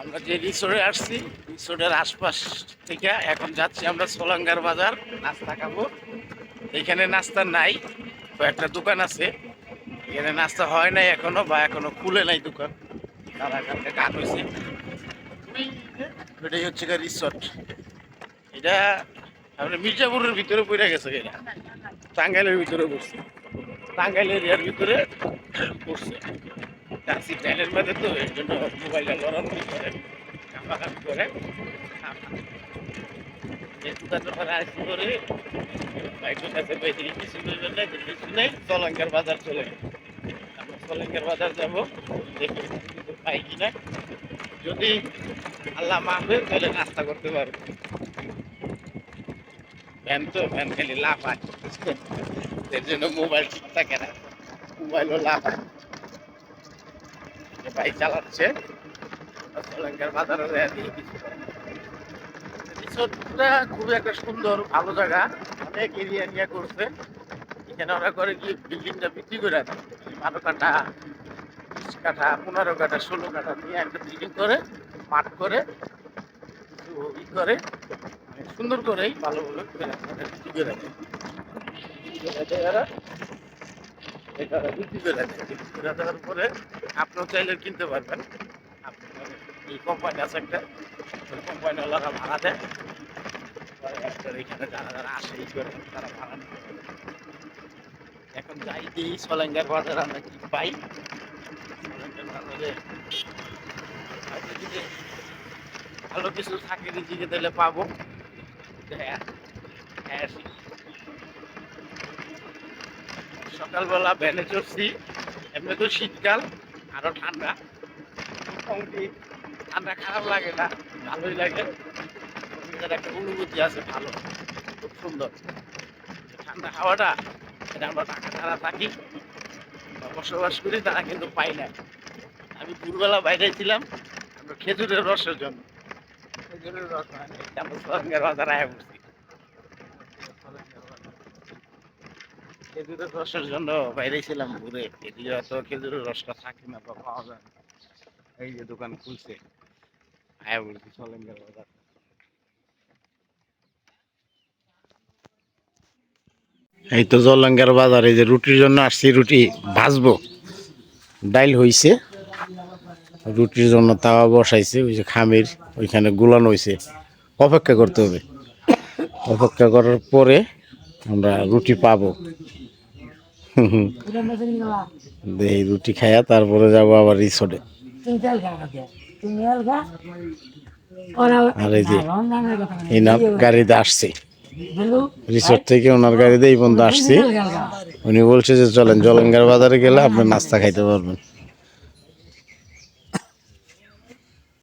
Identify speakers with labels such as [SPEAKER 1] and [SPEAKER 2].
[SPEAKER 1] আমরা যে রিসোর্টে আসছি রিসোর্টের আশপাশ থেকে এখন যাচ্ছি আমরা সোলাঙ্গার বাজার, নাস্তা খাব। এখানে নাস্তা নাই, কয়েকটা দোকান আছে। এখানে নাস্তা হয় নাই এখনও বা এখনও খুলে নাই দোকান। তারা কালকে কাজ হয়েছে। এটাই হচ্ছে রিসোর্ট এটা আমরা মির্জাপুরের ভিতরে পড়ে গেছে এটা টাঙ্গাইলের ভিতরে পড়ছে। টাঙ্গাইল এরিয়ার ভিতরে পড়ছে। টাক্সি টাইলের মধ্যে তো এর জন্য মোবাইলটা লড়ালড়ি করে কাপাকাপি করে। করে। বেশি বাজার চলে বাজার যাব যদি আল্লাহ মাহবে তাহলে নাস্তা করতে পারব। ভ্যান তো, ভ্যান খালি লাভ হয় এর জন্য মোবাইল ঠিক থাকে না। মোবাইলও লাভ যে বাইক চালাচ্ছে কিছু রিসোর্টটা খুবই একটা সুন্দর, ভালো জায়গা, অনেক এরিয়া নিয়ে করছে। এখানে ওরা করে কি বিল্ডিংটা বিক্রি করে দেয় বারো কাঠা, বিশ কাঠা, পনেরো কাঠা, ষোলো কাঠা নিয়ে একটা বিল্ডিং করে, মাঠ করে ই করে, সুন্দর করেই ভালো ভালো করে বিক্রি করে দেয় ওরা পরে আপনিও চাইলে কিনতে পারবেন। এই কোম্পানি আছে একটা। ওই কোম্পানিওয়ালারা ভাড়া দেয়। এখানে যারা যারা আসে করে তারা ভাড়া এখন বাজার আমরা পাই। বাজারে ভালো কিছু থাকে নিজেকে দিলে পাবো। হ্যাঁ হ্যাঁ সকালবেলা ভ্যানে চড়ছি, এমনি তো শীতকাল, আরও ঠান্ডা। মোটামুটি ঠান্ডা খারাপ লাগে না, ভালোই লাগে। একটা অনুভূতি আছে ভালো, খুব সুন্দর। ঠান্ডা হাওয়াটা, এটা আমরা ঢাকা ছাড়া থাকি বসবাস করি, তারা কিন্তু পাই না। আমি দুপুরবেলা বাইরে ছিলাম, আমরা খেজুরের রসের জন্য। খেজুরের রস হয় না আমরা পড়ছি খেজুরের রসের জন্য বাইরে ছিলাম ঘুরে। এদিকে তো খেজুরের রসটা থাকে না বা পাওয়া যায় না। এই যে দোকান খুলছে, আয়া বলছি সলেঙ্গার বাজার। এই তো জলঙ্গার বাজার, এই যে রুটির জন্য আসছি, রুটি ভাজবো। ডাইল হইছে, রুটির জন্য তাওয়া বসাইছে, ওই যে খামির, ওইখানে গুলানো হয়েছে অপেক্ষা করতে হবে। অপেক্ষা করার পরে আমরা রুটি পাবো। এই রুটি খাইয়া তারপরে যাব আবার রিসোর্টে। আর এই যে এনার গাড়িতে আসছে। রিসোর্ট থেকে ওনার গাড়িতে এই পর্যন্ত আসছি। উনি বলছে যে চলেন জলঙ্গার বাজারে গেলে আপনি নাস্তা খাইতে পারবেন।